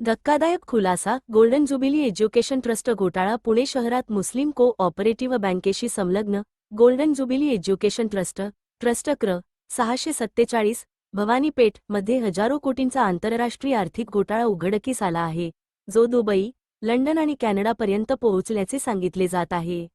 धक्कादायक खुलासा golden jubilee education trust घोटाळा पुणे शहरात मुस्लिम को ऑपरेटिव्ह बँकेशी संलग्न golden jubilee education trust trust क्र. सहाशे सत्तेचाळीस भवानीपेठमध्ये हजारो कोटींचा आंतरराष्ट्रीय आर्थिक घोटाळा उघडकीस आला आहे. जो दुबई लंडन आणि कॅनडापर्यंत पोहोचल्याचे सांगितले जात आहे.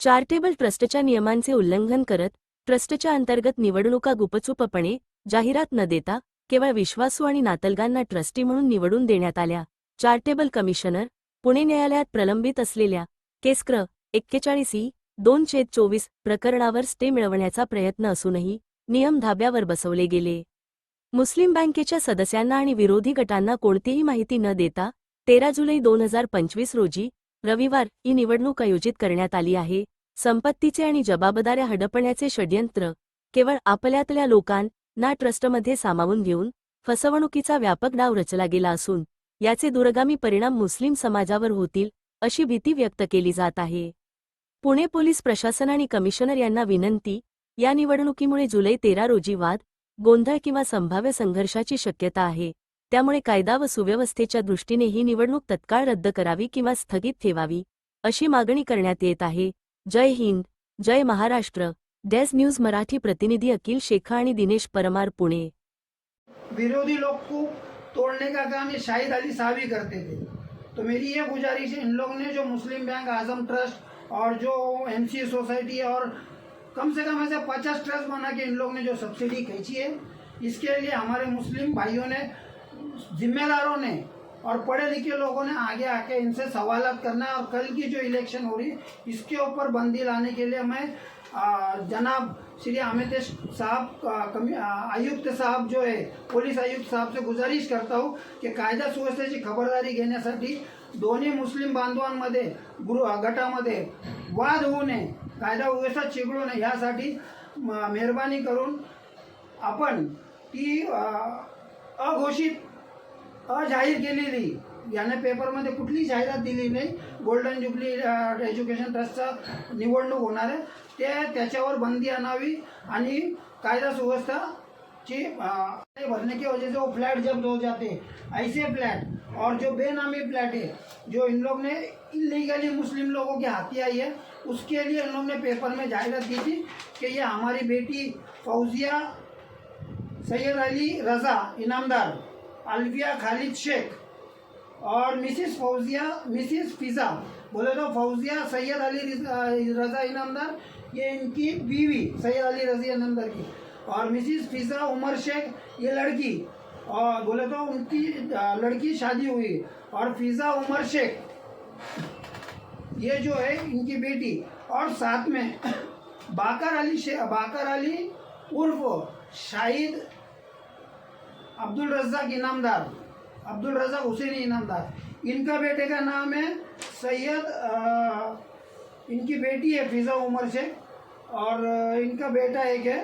चार्टेबल ट्रस्टच्या नियमांचे उल्लंघन करत ट्रस्टच्या अंतर्गत निवडणुका गुपचूपपणे जाहिरात न देता केवळ विश्वासू आणि नातलगांना ट्रस्टी म्हणून निवडून देण्यात आल्या. चार्टेबल कमिशनर पुणे न्यायालयात प्रलंबित असलेल्या केस क्र एक्केचाळीस ई दोन छेद चोवीस प्रकरणावर स्टे मिळवण्याचा प्रयत्न असूनही नियम धाब्यावर बसवले गेले. मुस्लिम बँकेच्या सदस्यांना आणि विरोधी गटांना कोणतीही माहिती न देता तेरा जुलै दोन हजार पंचवीस रोजी रविवार ही निवडणूक आयोजित करण्यात आली आहे. संपत्तीचे आणि जबाबदाऱ्या हडपण्याचे षड्यंत्र केवळ आपल्यातल्या ना ट्रस्टमध्ये सामावून घेऊन फसवणुकीचा व्यापक डाव रचला गेला असून याचे दूरगामी परिणाम मुस्लिम समाजावर होतील अशी भीती व्यक्त केली जात आहे. पुणे पोलीस प्रशासन आणि कमिशनर यांना विनंती या निवडणुकीमुळे जुलै तेरा रोजी वाद गोंधळ किंवा संभाव्य संघर्षाची शक्यता आहे त्यामुळे कायदा व सुव्यवस्थेच्या दृष्टीने ही निवडणूक तत्काळ रद्द करावी किंवा स्थगित ठेवावी अशी मागणी करण्यात येत आहे. जय हिंद जय महाराष्ट्र. डेस न्यूज़ मराठी प्रतिनिधी अखिल शेखा दिनेश परमार पुणे. विरोधी लोग को तोड़ने का काम ये शाहिद अली साहब ही करते थे तो मेरी ये गुजारिश है, इन लोगों ने जो मुस्लिम बैंक, आज़म ट्रस्ट और जो एमसीए सोसाइटी और कम से कम ऐसे पचास ट्रस्ट बना के इन लोगों ने जो सब्सिडी खींची है, इसके लिए हमारे मुस्लिम भाइयों ने, जिम्मेदारों ने और पढ़े लिखे लोगों ने आगे आके इनसे सवालत करना है और कल की जो इलेक्शन हो रही है इसके ऊपर बंदी लाने के लिए मैं जनाब श्री अमित साहब कमी आयुक्त साहब जो है पोलीस आयुक्त साहब से गुजारिश करता हूँ की कायदा सुव्यवस्थेची खबरदारी घेण्यासाठी दोन्ही मुस्लिम बांधवांमध्ये गृह गटामध्ये वाद होऊ नये कायदा व्यवस्था चिघळू नये यासाठी म- मेहरबानी करून आपण ती अघोषित अजाहीर केलेली. याने पेपरमध्ये कुठली जाहिरात दिली नाही. गोल्डन जुबली एज्युकेशन ट्रस्टचा निवडणूक होणार आहे. ते त्याच्यावर बंदी आणावी आणि कायदा सुव्यवस्था ची भरने की वजह से वो फ्लैट जब्त हो जाते ऐसे फ्लैट और जो बेनामी फ्लैट है जो इन लोग ने इलीगली मुस्लिम लोगों के हाथी आई है उसके लिए इन लोग ने पेपर में जाहिरात दी थी कि ये हमारी बेटी फौजिया सैयद अली रज़ा इनामदार अलविया खालिद शेख और मिसिस फौजिया, मिसिस फिज़ा, बोले तो फौजिया सैयद अली रज़ा इनामदार, ये इनकी बीवी सैयद अली रज़ी इनामदार की। और मिसिस फिज़ा उमर शेख, ये लड़की, और बोले तो उनकी लड़की शादी हुई। और फिज़ा उमर शेख, ये जो है इनकी बेटी। और साथ में बाकर अली शे, बाकर अली उर्फ़ शाहिद अब्दुल रजाक इनामदार, अब्दुल रजाक हुसैनी इनामदार। इनका बेटे का नाम है सैयद इनकी बेटी है फिज़ा उमर शेख, और इनका बेटा एक है